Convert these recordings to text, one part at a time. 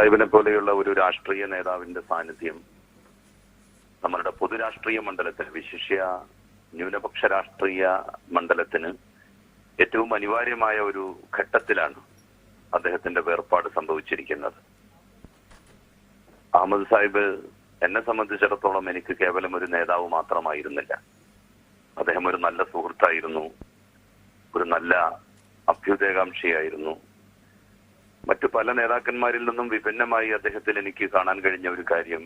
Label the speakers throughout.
Speaker 1: സാഹിബിനെ പോലെയുള്ള ഒരു രാഷ്ട്രീയ നേതാവിന്റെ സാന്നിധ്യം നമ്മളുടെ പൊതുരാഷ്ട്രീയ മണ്ഡലത്തിൽ വിശിഷ്യ ന്യൂനപക്ഷ രാഷ്ട്രീയ മണ്ഡലത്തിന് ഏറ്റവും അനിവാര്യമായ ഒരു ഘട്ടത്തിലാണ് അദ്ദേഹത്തിന്റെ വേർപാട് സംഭവിച്ചിരിക്കുന്നത്. അഹമ്മദ് സാഹിബ് എന്നെ സംബന്ധിച്ചിടത്തോളം എനിക്ക് കേവലം ഒരു നേതാവ് മാത്രമായിരുന്നില്ല. അദ്ദേഹം ഒരു നല്ല സുഹൃത്തായിരുന്നു ഒരു നല്ല അഭ്യുദയകാംക്ഷിയായിരുന്നു. മറ്റു പല നേതാക്കന്മാരിൽ നിന്നും വിഭിന്നമായി അദ്ദേഹത്തിൽ എനിക്ക് കാണാൻ കഴിഞ്ഞ ഒരു കാര്യം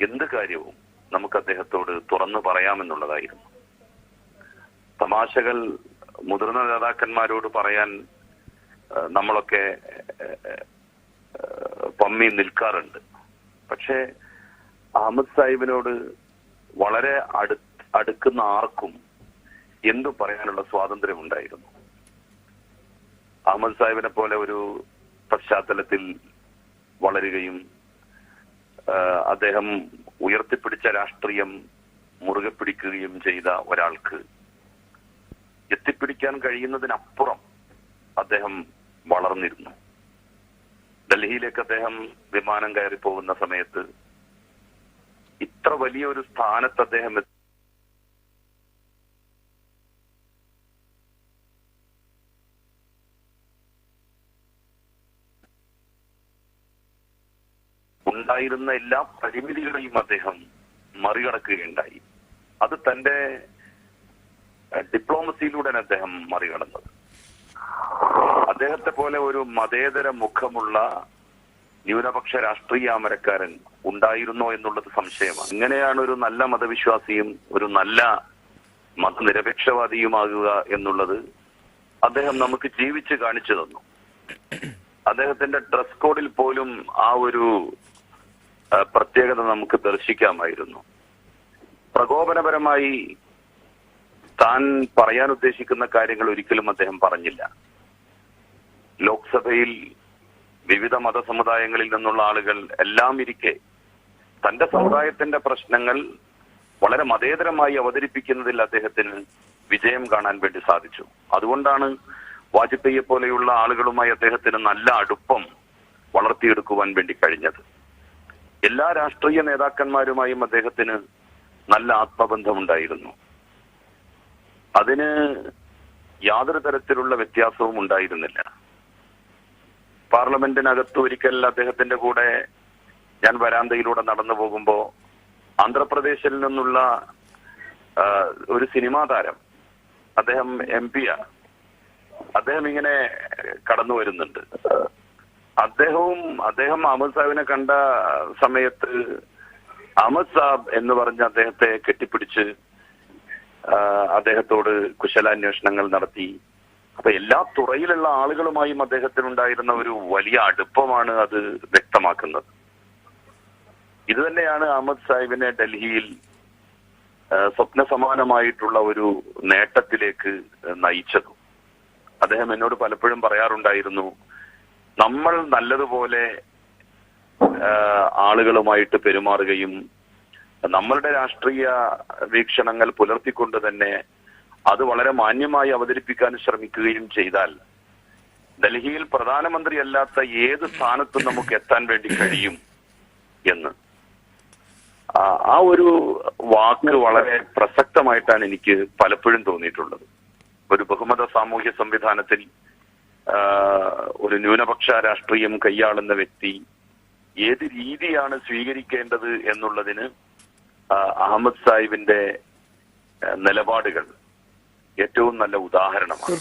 Speaker 1: എന്ത് കാര്യവും നമുക്ക് അദ്ദേഹത്തോട് തുറന്നു പറയാമെന്നുള്ളതായിരുന്നു. തമാശകൾ മുതിർന്ന നേതാക്കന്മാരോട് പറയാൻ നമ്മളൊക്കെ പമ്മി നിൽക്കാറുണ്ട്. പക്ഷേ അഹമ്മദ് സാഹിബിനോട് വളരെ അടു അടുക്കുന്ന ആർക്കും എന്തു പറയാനുള്ള സ്വാതന്ത്ര്യം ഉണ്ടായിരുന്നു അഹമ്മദ് സാഹിബിനെ പോലെ ഒരു പശ്ചാത്തലത്തിൽ വളരുകയും അദ്ദേഹം ഉയർത്തിപ്പിടിച്ച രാഷ്ട്രീയം മുറുകെ പിടിക്കുകയും ചെയ്ത ഒരാൾക്ക് എത്തിപ്പിടിക്കാൻ കഴിയുന്നതിനപ്പുറം അദ്ദേഹം വളർന്നിരുന്നു. ഡൽഹിയിലേക്ക് അദ്ദേഹം വിമാനം കയറി പോകുന്ന സമയത്ത് ഇത്ര വലിയൊരു സ്ഥാനത്ത് അദ്ദേഹം ഉണ്ടായിരുന്ന എല്ലാ പരിമിതികളെയും അദ്ദേഹം മറികടക്കുകയുണ്ടായി. അത് തന്റെ ഡിപ്ലോമസിയിലൂടെ അദ്ദേഹം മറികടന്നത്. അദ്ദേഹത്തെ പോലെ ഒരു മതേതര മുഖമുള്ള ന്യൂനപക്ഷ രാഷ്ട്രീയ അമരക്കാരൻ ഉണ്ടായിരുന്നോ എന്നുള്ളത് സംശയമാണ്. ഇങ്ങനെയാണ് ഒരു നല്ല മതവിശ്വാസിയും ഒരു നല്ല മതനിരപേക്ഷവാദിയുമാകുക എന്നുള്ളത് അദ്ദേഹം നമുക്ക് ജീവിച്ച് കാണിച്ചു തന്നു. അദ്ദേഹത്തിന്റെ ഡ്രസ് കോഡിൽ പോലും ആ ഒരു പ്രത്യേകത നമുക്ക് ദർശിക്കാമായിരുന്നു. പ്രകോപനപരമായി താൻ പറയാൻ ഉദ്ദേശിക്കുന്ന കാര്യങ്ങൾ ഒരിക്കലും അദ്ദേഹം പറഞ്ഞില്ല. ലോക്സഭയിൽ വിവിധ മതസമുദായങ്ങളിൽ നിന്നുള്ള ആളുകൾ എല്ലാം ഇരിക്കെ തന്റെ സമുദായത്തിന്റെ പ്രശ്നങ്ങൾ വളരെ മതേതരമായി അവതരിപ്പിക്കുന്നതിൽ അദ്ദേഹത്തിന് വിജയം കാണാൻ വേണ്ടി സാധിച്ചു. അതുകൊണ്ടാണ് വാജ്പേയിയെ പോലെയുള്ള ആളുകളുമായി അദ്ദേഹത്തിന് നല്ല അടുപ്പം വളർത്തിയെടുക്കുവാൻ വേണ്ടി കഴിഞ്ഞത്. എല്ലാ രാഷ്ട്രീയ നേതാക്കന്മാരുമായും അദ്ദേഹത്തിന് നല്ല ആത്മബന്ധമുണ്ടായിരുന്നു. അതിന് യാതൊരു തരത്തിലുള്ള വ്യത്യാസവും ഉണ്ടായിരുന്നില്ല. പാർലമെന്റിനകത്ത് ഒരിക്കൽ അദ്ദേഹത്തിന്റെ കൂടെ ഞാൻ വരാന്തയിലൂടെ നടന്നു പോകുമ്പോ ആന്ധ്രാപ്രദേശിൽ നിന്നുള്ള ഒരു സിനിമാ താരം അദ്ദേഹം എം പിയാണ് അദ്ദേഹം ഇങ്ങനെ കടന്നു വരുന്നുണ്ട്. അദ്ദേഹവും അദ്ദേഹം അഹമ്മദ് സാഹിബിനെ കണ്ട സമയത്ത് അഹമ്മദ് സാബ് എന്ന് പറഞ്ഞ അദ്ദേഹത്തെ കെട്ടിപ്പിടിച്ച് അദ്ദേഹത്തോട് കുശലാന്വേഷണങ്ങൾ നടത്തി. അപ്പൊ എല്ലാ തുറയിലുള്ള ആളുകളുമായും അദ്ദേഹത്തിനുണ്ടായിരുന്ന ഒരു വലിയ അടുപ്പമാണ് അത് വ്യക്തമാക്കുന്നത്. ഇത് തന്നെയാണ് അഹമ്മദ് സാഹിബിനെ ഡൽഹിയിൽ സ്വപ്ന സമാനമായിട്ടുള്ള ഒരു നേട്ടത്തിലേക്ക് നയിച്ചത്. അദ്ദേഹം എന്നോട് പലപ്പോഴും പറയാറുണ്ടായിരുന്നു നമ്മൾ നല്ലതുപോലെ ആളുകളുമായിട്ട് പെരുമാറുകയും നമ്മളുടെ രാഷ്ട്രീയ വീക്ഷണങ്ങൾ പുലർത്തിക്കൊണ്ട് തന്നെ അത് വളരെ മാന്യമായി അവതരിപ്പിക്കാൻ ശ്രമിക്കുകയും ചെയ്താൽ ഡൽഹിയിൽ പ്രധാനമന്ത്രി അല്ലാത്ത ഏത് സ്ഥാനത്തും നമുക്ക് എത്താൻ വേണ്ടി കഴിയും എന്ന്. ആ ഒരു വാക്ക് വളരെ പ്രസക്തമായിട്ടാണ് എനിക്ക് പലപ്പോഴും തോന്നിയിട്ടുള്ളത്. ഒരു ബഹുമത സാമൂഹ്യ സംവിധാനത്തിൽ ഒരു ന്യൂനപക്ഷ രാഷ്ട്രീയം കൈയാളുന്ന വ്യക്തി ഏത് രീതിയാണ് സ്വീകരിക്കേണ്ടത് എന്നുള്ളതിന് അഹമ്മദ് സാഹിബിന്റെ നിലപാടുകൾ ഏറ്റവും നല്ല ഉദാഹരണമാണ്.